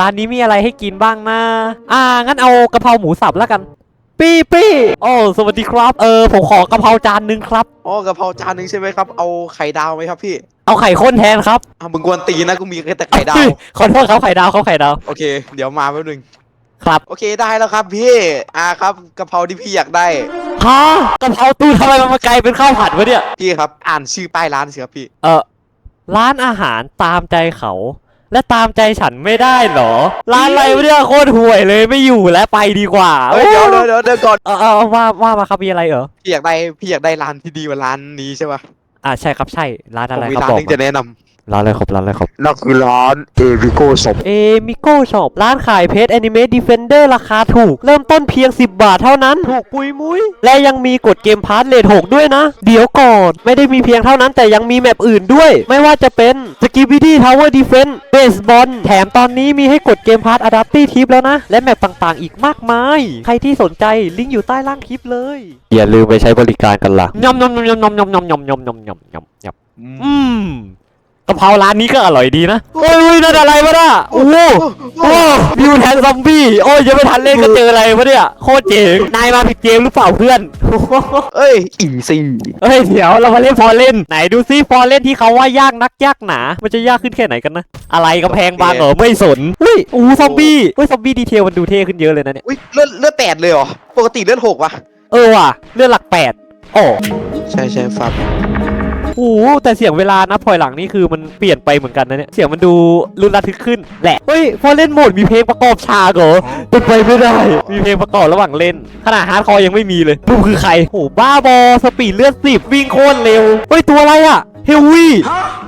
ร้านนี้มีอะไรให้กินบ้างนะอ่า งั้นเอากะเพราหมูสับแล้วกัน ปี้ปี้โอ้สวัสดีครับ เออ ผมขอกะเพราจานหนึงครับ อ๋อกะเพราจานหนึ่งใช่ไหมครับ เอาไข่ดาวไหมครับพี่เอาไข่ข้นแทนครับอะมึงกวนตีนนะกูมีแค่แต่ไข่ดาวเฮ้ยขอโทษครับไข่ดาวเขาไข่ดาว โอเค เดี๋ยวมาแป๊บนึงครับ โอเคได้แล้วครับพี่ อ่าครับกะเพราที่พี่อยากได้ ฮะกะเพราตูทำไมมันมาไกลเป็นข้าวผัดวะเนี่ย พี่ครับ อ่านชื่อป้ายร้านสิครับพี่ เออร้านอาหารตามใจเขา และตามใจฉันไม่ได้เหรอ ร้านอะไรวะเนี่ยโคตรห่วยเลยไม่อยู่แล้วไปดีกว่าเฮ้ยเดี๋ยวเดี๋ยวเดี๋ยวเดี๋ยวก่อนเออเออว่าว่ามาครับมีอะไรเหรอพี่อยากได้พี่อยากได้ร้านที่ดีกว่าร้านนี้ใช่ปะอ่าใช่ครับใช่ร้านผอะมไรมีครับร้านบอกหนึงจะแนะน ร้านอะไรครับร้านอะไรครับำนั่นคือร้านเอวิโกสมเอมิโก้ช็อปร้านขายเพจแอนิเมะดีเฟนเดอร์ราคาถูก เริ่มต้นเพียง 10 บาทเท่านั้น ถูกปุยมุ้ย และยังมีกดเกมพาร์ทเลท6ด้วยนะ เดี๋ยวก่อน ไม่ได้มีเพียงเท่านั้นแต่ยังมีแมปอื่นด้วย ไม่ว่าจะเป็นสกิบิดี้ทาวเวอร์ดีเฟนเบสบอลแถมตอนนี้มีให้กดเกมพาร์ทอะดัปตี้ทิปแล้วนะ และแมปต่างๆ อีกมากมาย ใครที่สนใจลิงก์อยู่ใต้ล่างคลิปเลย อย่าลืมไปใช้บริการกันล่ะยำยำยำยำยำยำยำยำยำยำยำยำอืม กะเพราร้านนี้ก็อร่อยดีนะโอ้ยนั่นอะไรวะน่ะโอ้โหโอ้วิวแทนซอมบี้โอ้ยยังไม่ทันเล่นก็เจออะไรวะเนี่ยโคตรเจ๋งนายมาผิดเกมหรือเปล่าเพื่อนเอ้ยอีซี่เฮ้ยเดี๋ยวเรามาเล่นฟอร์เล่นไหนดูซิฟอร์เล่นที่เขาว่ายากนักยากหนา มันจะยากขึ้นแค่ไหนกันนะ อะไรกำแพงบางเหรอไม่สนเฮ้ยอู้ซอมบี้เฮ้ยซอมบี้ดีเทลมันดูเท่ขึ้นเยอะเลยนะเนี่ยอุ้ยเลือดเลือดแปดเลยเหรอปกติเลือดหกวะเออว่ะเลือดหลักแปดโอ้ใช่ใช่ฟัง โอ้โหแต่เสียงเวลานะพลอยหลังนี่คือมันเปลี่ยนไปเหมือนกันนะเนี่ย เสียงมันดูรุนระทึกขึ้นแหละ เฮ้ย พอเล่นโหมดมีเพลงประกอบฉากเหรอเป็นไปไม่ได้ มีเพลงประกอบระหว่างเล่น ขนาดฮาร์ดคอร์ยังไม่มีเลยดูคือใครโอ้โหบ้าบอ สปีดเลือดสิบวิ่งโคตรเร็ว เฮ้ย ตัวอะไรอะเฮลวี่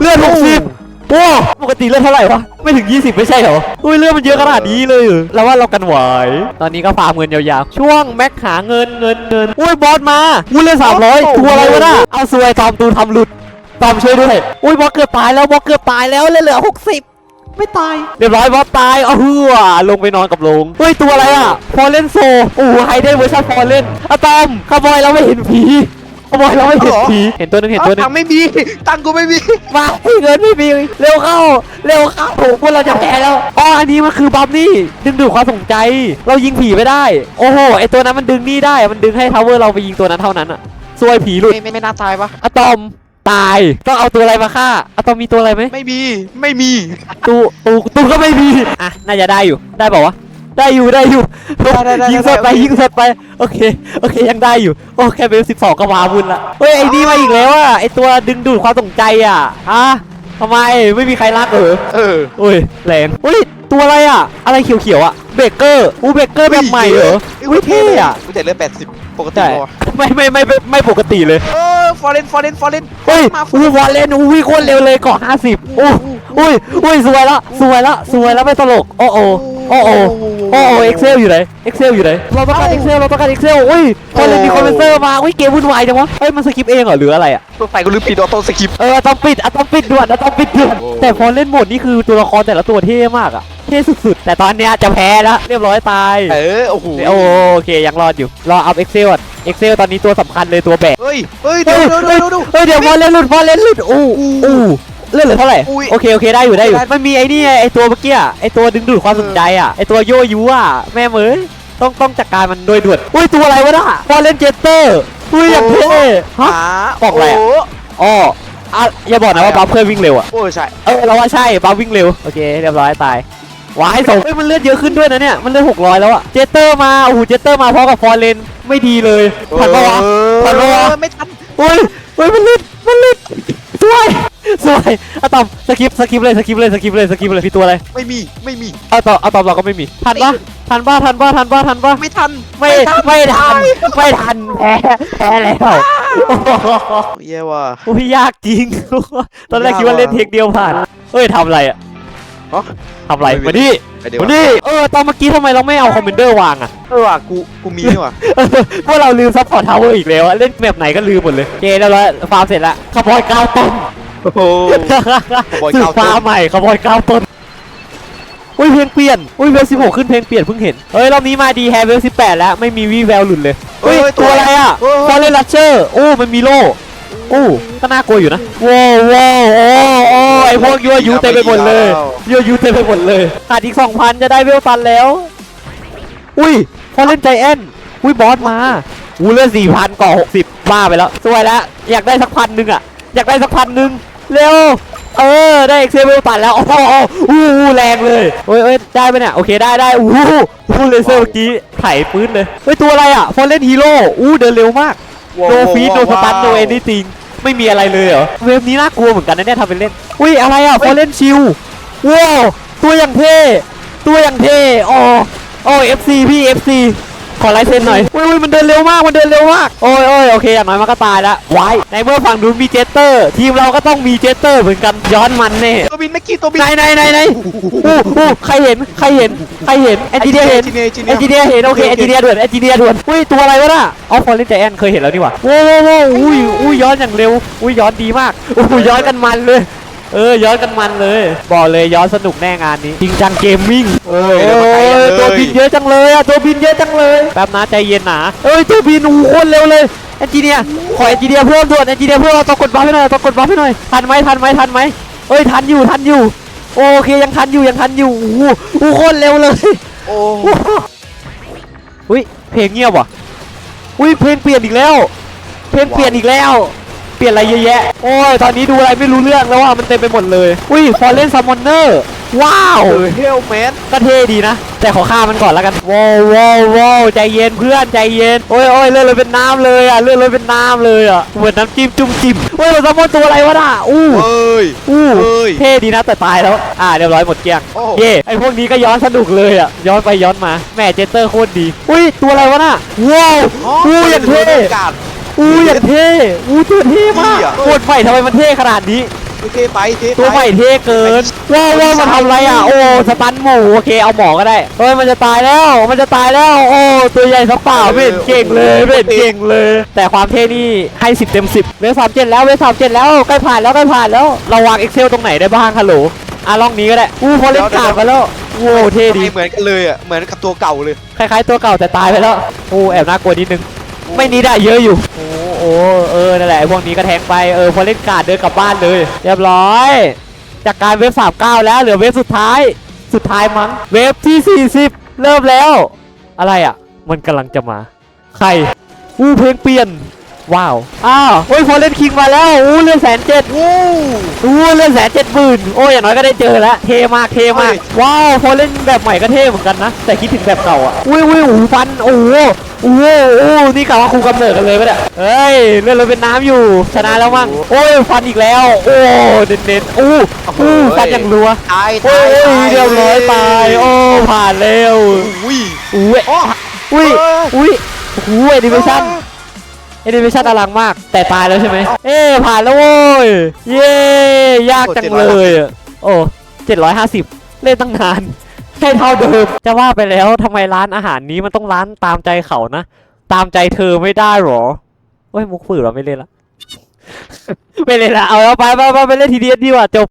เลือดหกสิบโอ้ปกติเลือดเท่าไหร่วะ ไม่ถึง 20 ไม่ใช่เหรอ อุ้ยเลือดมันเยอะขนาดนี้เลยเหรอแล้วว่าเรากันไหว ตอนนี้ก็ฟาร์มเงินยาวๆ ช่วงแม็กหาเงินเงินเงินอุ้ยบอสมาอุ้ยเลือดสามร้อยตัวอะไรวะน่ะเอาซวยตอมตูทำหลุด ตอมช่วยด้วย อุ้ยบอสเกือบตายแล้วบอสเกือบตายแล้วเหลือหกสิบไม่ตาย เรียบร้อยบอสตายเอาหัวลงไปนอนกับโลงเฮ้ยตัวอะไรอะฟอร์เรนโซโอ้โหไฮเดนเวอร์ชันฟอร์เรนอะตอมขโมยเราไม่เห็นผีขโมยเราไม่เห็นผีเห็นตัวหนึงเห็นตัวหนึงตังค์ไม่มีตังค์กูไม่มีมาให้เงินไม่มีเร็วเข้าเร็วเข้าพวกเราจะแพ้แล้วอ๋ออันนี้มันคือบัมนี่ดึงดูดความสนใจ เรายิงผีไม่ได้ โอ้โหไอตัวนั้นมันดึงนี่ได้มันดึงให้ทาวเวอร์เราไปยิงตัวนั้นเท่านั้นอะซวยผีหลุดไม่ไม่ไม่น่าตายปะอะตอม ตายต้องเอาตัวอะไรมาฆ่าอะตอมมีตัวอะไรไหมไม่มี ไม่มี ตูตูตูก็ไม่มีอะน่าจะได้อยู่ได้บอกว่าวะได้อยู่ได้อยู่ได้ได้ได้ยิงสดไปได้ ยิงสดไปโอเคโอเคยังได้อยู่โอ้แค่เบลสิบสองก็มาบุญละเฮ้ยไอ้นี่มาอีกแล้วอะไอ้ตัวดึงดูดความสนใจอะฮะ ทำไมไม่มีใครรักเหรอเออโอ้ยแรงเฮ้ยตัวอะไรอะ อะไรเขียวๆอะเบเกอร์อู้เบเกอร์แบบใหม่เหรออุ้ยเท่อะกูแต่เลือดแปดสิบปกติใช่ปะวะไม่ไม่ไม่ไม่ไม่ปกติเลยเออฟอร์เรนฟอร์เรนฟอร์เรนเฮ้ยมาอู้วอลเลนอู้วิ่งโคตรเร็วเลยเกาะห้าสิบโอ้อุ้ยอุ้ยสวยละสวยละสวยละไม่ตลกโอ้โอ โอ้โอโอ้โอเอ็กเซลอยู่ไหนเอ็กเซลอยู่ไหนเราต้องการเอ็กเซลเราต้องการเอ็กเซลอุ้ยพอเลยมีคอมเพนเซอร์มาอุ้ยเกมวุ่นวายจังวะเฮ้ยมันสกิปเองเหรอหรืออะไรอะตัวไฟกูลืมปิดออโต้สกิปเออต้องปิดอะต้องปิดด่วนอะต้องปิดด่วนโอ้แต่พอเล่นโหมดนี่คือตัวละครแต่ละตัวเท่มากอะเท่สุดๆ แต่ตอนเนี้ยจะแพ้แล้วเรียบร้อยตาย เออ โอ้โหโอโอเค ยังรอดอยู่ รออัพเอ็กเซลอะเอ็กเซลตอนนี้ตัวสำคัญเลยตัวแบก เฮ้ย เฮ้ย เดี๋ยวเดี๋ยวเดี๋ยวเดี๋ยวเฮ้ยเดี๋ยวพอเล่นหลุดพอเล่นหลุด อู้อู้ เลื่อนเหลือเท่าไหร่อุ้ยโอเคโอเคได้อยู่ได้อยู่ได้มันมีไอ้นี่ไงไอ้ตัวเมื่อกี้อะไอ้ตัวดึงดูดความสนใจอะไอ้ตัวโยยุอะแม่เมยต้องต้องจัดการมันโดยด่วนอุ้ยตัวอะไรวะน่ะพอเล่นเจสเตอร์อุ้ยอย่างเท่ฮะหาบอกอะไรอะ โอ๋ออะอย่าบอกนะว่าบัฟเพื่อนวิ่งเร็วอะโอ้ใช่เออเราว่าใช่บัฟวิ่งเร็วโอเคเรียบร้อยตายวายส่งเฮ้ยมันเลือดเยอะขึ้นด้วยนะเนี่ยมันเลือด600แล้วอะเจสเตอร์มาโอ้โหเจสเตอร์มาพร้อมกับฟอร์เรนไม่ดีเลยทันปะวะทันปะวะ เออไม่ทันเฮ้ยเฮ้ยมันเลือดมันเลือดสวย สวยอะตอมสกิปสกิปเลยสกิปเลยสกิปเลยสกิปเลยพี่ตัวอะไรไม่มีไม่มี อะตอมอะตอมเราก็ไม่มีทันปะทันปะทันปะทันปะทันปะไม่ทันไม่ไม่ทันไม่ทันแพ้แพ้แล้วโอ้โหเย่ว่ะโอ้ยยากจริงตอนแรกคิดว่าเล่นเทคเดียวผ่านเฮ้ยทำอะไรอะฮะทำอะไรไม่มีมาดิไปเดี๋ยวมาดิเออตอนเมื่อกี้ทำไมเราไม่เอาคอมเมนเดอร์วางอะเออว่ะกูกูมีนี่ว่ะเออพวกเราลืมซัพพอร์ตทาวเวอร์อีกแล้วอะเล่นแมปไหนก็ลืมหมดเลยโอเคแล้วร้อยฟาร์มเสร็จละขบอยเก้าต้น โอ้โหขบอยสื่อเก้าต้นฟ้าใหม่ขบอยเก้าต้น อุ้ยเพลงเปลี่ยน อุ้ยเวลสิบหกขึ้นเพลงเปลี่ยนเพิ่งเห็น เฮ้ยรอบนี้มาดีแฮร์เวลสิบแปดแล้วไม่มีวีแววหลุดเลยเฮ้เฮ้ยยตัวอะไรอะเฮ้ย ฟอร์เรนลัชเชอร์โอ้มันมีโล่โอ้ก็น่ากลัวอยู่นะว้าวว้าวโอ้โอ้ไอพวกยั่วยุเต็มไปหมดเลยยั่วยุเต็มไปหมดเลยขาดอีกสองพันจะได้เวลตันแล้ว อุ้ยพอเล่นใจแอนอุ้ยบอสมาอู้เลือดสี่พันก่อหกสิบบ้าไปแล้วสวยแล้วอยากได้สักพันหนึ่งอะอยากได้สักพันหนึ่ง เร็ว เออ ได้เอ็กเซลตัดแล้วโอ้โหอู้หูแรงเลยโอ้ยเอ้ยได้ปะเนี่ย โอเค ได้ได้อู้หูอู้เลเซอร์เมื่อกี้ไถปื้นเลย เฮ้ย ตัวอะไรอะฟอร์เรนฮีโร่อู้เดินเร็วมากโนฟีดโนสตันโนเอนิติงไม่มีอะไรเลยเหรอ เวฟนี้น่ากลัวเหมือนกันนะเนี่ยทำเป็นเล่น อุ้ย อะไรอะฟอร์เรนชิลว้าวตัวอย่างเท่ ตัวอย่างเท่อ๋อโอ้เอฟซีพี่เอฟซี ขอลายเซ็นหน่อยอุ้ยอุ้ยมันเดินเร็วมาก มันเดินเร็วมาก โอ้ยโอ้ยโอเคอย่างน้อยมันก็ตายละวายในเมื่อฝั่งนู้นมีเจสเตอร์ ทีมเราก็ต้องมีเจสเตอร์เหมือนกันย้อนมันแน่ตัวบินไม่กี่ตัวบินไหนไหนไหนไหนอู้อู้ใครเห็น ใครเห็น ใครเห็นแอนจิเนียเห็นจีเนียจีแอนจิเนียเนียเห็น โอเคแอนจิเนียด่วนแอนจิเนียด่วนอุ้ยตัวอะไรวะน่ะเอาฟอร์เรนใจแอนเคยเห็นแล้วนี่หว่าโว้โว้โว้อุ้ยอุ้ยย้อนอย่างเร็ว อุ้ยย้อนดีมากอุ้ยย้อนกันมันเลย เออย้อนกันมันเลย บอกเลยย้อนสนุกแน่งานนี้จริงจังเกมมิ่งเอ้ยโอ้เดี๋ยวมาไกลกันยเลยตัวบินเยอะจังเลยอะตัวบินเยอะจังเลยแป๊บนะใจเย็นหนาเอ้ยตัวบินอู้โคตรเร็วเลยแอนจิเนียขอแอนจิเนียเพิ่มด่วนแอนจิเนียเพิ่มเอาตัวกดบัฟให้หน่อยเอาตัวกดบัฟให้หน่อยทันไหมทันไหมทันไหมเอ้ยทันอยู่ทันอยู่ โอเคยังทันอยู่ยังทันอยู่อู้หูอู้โคตรเร็วเลยโอ้อุ้ยเพลงเงียบว่ะอุ้ยเพลงเปลี่ยนอีกแล้ว เพลงเปลี่ยนอีกแล้วเป ลี่ยนอะไรเยอะแยะ โอ้ย ตอนนี้ดูอะไรไม่รู้เรื่องแล้วว่ามันเต็มไปหมดเลย อุ้ยฟอร์เรนซัมมอนเนอร์ ว้าวเออเฮลแมนก็เท่ดีนะ แต่ขอฆ่ามันก่อนแล้วกันว้าวว้าวว้าวใจเย็นเพื่อนใจเย็น โอ้ยโอ้ยเลือดเลยเป็นน้ำเลยอะ เลือดเลยเป็นน้ำเลยอะ เหมือนน้ำจิ้มจุ่มจิ้มเฮ้ยเราซัมมอนตัวอะไรวะน่ะ อู้เอ้ย อู้เอ้ย เท่ดีนะแต่ตายแล้ว อ่าเรียบร้อยหมดเกลี้ยงโอ้เย่ไอพวกนี้ก็ย้อนสนุกเลยอะ ย้อนไปย้อนมาแหม่เจสเตอร์โคตรดี อุ้ยตัวอะไรวะน่ะ ว้าวอู้อย่างเท่กาด อู้อย่างเท่อู้ตัวเท่มากเท่อะโคตรใหม่ทำไมมันเท่ขนาดนี้เทไปเทไปตัวใหม่เท่เกินว้าวว้าวมันทำอะไรอะโอ้สตันหมูโอเคเอาหมอก็ได้เฮ้ยมันจะตายแล้วมันจะตายแล้วโอ้ตัวใหญ่สักเปล่าไม่เห็นเก่งเลยไม่เห็นเก่งเลย แต่ความเท่นี่ให้สิบเต็มสิบเวฟสามเจ็ดแล้วเวฟสามเจ็ดแล้วใกล้ผ่านแล้วใกล้ผ่านแล้วเราวาง Excel ตรงไหนได้บ้างฮัลโหลอะลองนี้ก็ได้อู้พอเล่นกาดมาแล้วโอ้เท่ดีไม่เหมือนกันเลยอะเหมือนกับตัวเก่าเลยคล้ายๆตัวเก่าแต่ตายไปแล้วโอ้แอบน่ากลัวนิดนึง ไม่นี้ได้เยอะอยู่โอ้โอ้เออนั่นแหละไอ้พวกนี้ก็แทงไปเออพอเล่นการ์ดเดินกลับบ้านเลย เรียบร้อย จากการเวฟสามเก้าแล้วเหลือเวฟสุดท้ายสุดท้ายมั้งเวฟที่40เริ่มแล้ว อะไรอะ มันกำลังจะมา ใครอู้เพลงเปลี่ยนว้าวอ้าวโอ้ยพอเล่นคิงมาแล้วอู้เลือดแสนเจ็ดวู้อู้เลือดแสนเจ็ดหมื่นโอ้ยอย่างน้อยก็ได้เจอแล้วเท่มากเท่มากเฮ้ยว้าวพอเล่นแบบใหม่ก็เท่เหมือนกันนะแต่คิดถึงแบบเก่าอะอุ้ยอุ้ยหูฟันโอ้ โหโอ้โหโอ้โหนี่กะว่าครูกำเนิดกันเลยปะเนี่ยเฮ้ยเลือดเราเป็นน้ำอยู่ ชนะแล้วมั้งโอ้ยฟันอีกแล้ว โอ้เน้นเน้นๆอู้อู้ฟันอย่างรัวตายโอ้ตายยตายเรียบร้อยตายโอ้ผ่านเร็วอุ้ยอุ้ยโอ้อุ้ยเอออุ้ยอุ้ยแอนิเมชั่นแอนิเมชั่นอลังมาก แต่ตายแล้วใช่ไหมเอ้ผ่านแล้วโว้ยเย้ยากจังเลยอะโอ้เจ็ดร้อยห้าสิบเล่นตั้งนาน ให้เท่าเดิมจะว่าไปแล้วทำไมร้านอาหารนี้มันต้องร้านตามใจเขานะ ตามใจเธอไม่ได้หรอเฮ้ยมุกฝืนเราไม่เล่นละ ไม่เล่นละเอาแล้วไปไปไปไปเล่นทีเดียวดีกว่าจบ